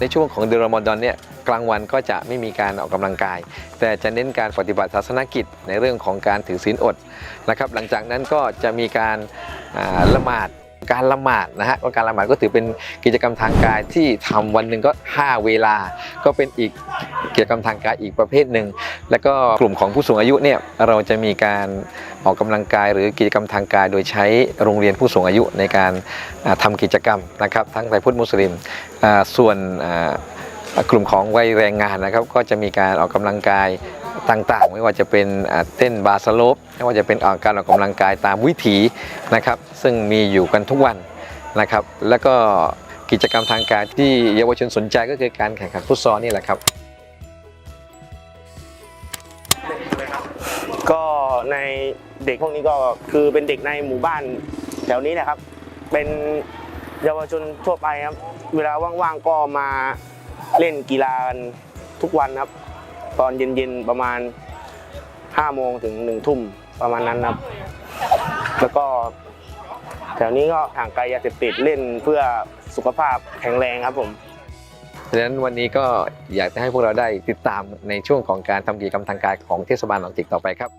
ในช่วงของเดือนรอมฎอนเนี่ยกลางวันก็จะไม่มีการออกกำลังกาย แต่จะเน้นการปฏิบัติศาสนกิจในเรื่องของการถือศีลอดนะครับ หลังจากนั้นก็จะมีการละหมาด การละหมาดนะฮะก็การละหมาดก็ถือเป็นกิจกรรมทางกายที่ทำวันหนึ่งก็ 5 เวลา ก็เป็นอีกกิจกรรมทางกายอีกประเภทหนึ่งแล้วก็กลุ่มของผู้สูงอายุเนี่ยเราจะมีการออกกำลังกายหรือกิจกรรมทางกาย โดยใช้โรงเรียนผู้สูงอายุในการทำากิจกรรมนะครับ ทั้งไทยพุทธมุสลิมส่วนกลุ่มของวัยแรงงานนะครับก็จะมีการออกกำลังกาย ต่างๆ ไม่ว่าจะเป็นเต้นบาสโลปไม่ว่าจะเป็นอ่าการออกกำลังกายตามวิถีนะครับ ซึ่งมีอยู่กันทุกวันนะครับ แล้วก็กิจกรรมทางกายที่เยาวชนสนใจก็คือการแข่งขันฟุตซอลนี่แหละครับ ก็ในเด็กพวกนี้ก็คือเป็นเด็กในหมู่บ้านแถวนี้นะครับ เป็นเยาวชนทั่วไปครับ เวลาว่างๆก็มาเล่นกีฬาทุกวันครับ ตอนเย็นๆประมาณ5โมงถึง1ทุ่มประมาณนั้นครับ แล้วก็ แถวนี้ก็ห่างไกลยาเสพติดเล่นเพื่อสุขภาพแข็งแรงครับผมดังนั้นวันนี้ก็อยากจะให้พวกเราได้ติดตามในช่วงของการทำกิจกรรมทางกายของเทศบาลหนองจิกต่อไปครับ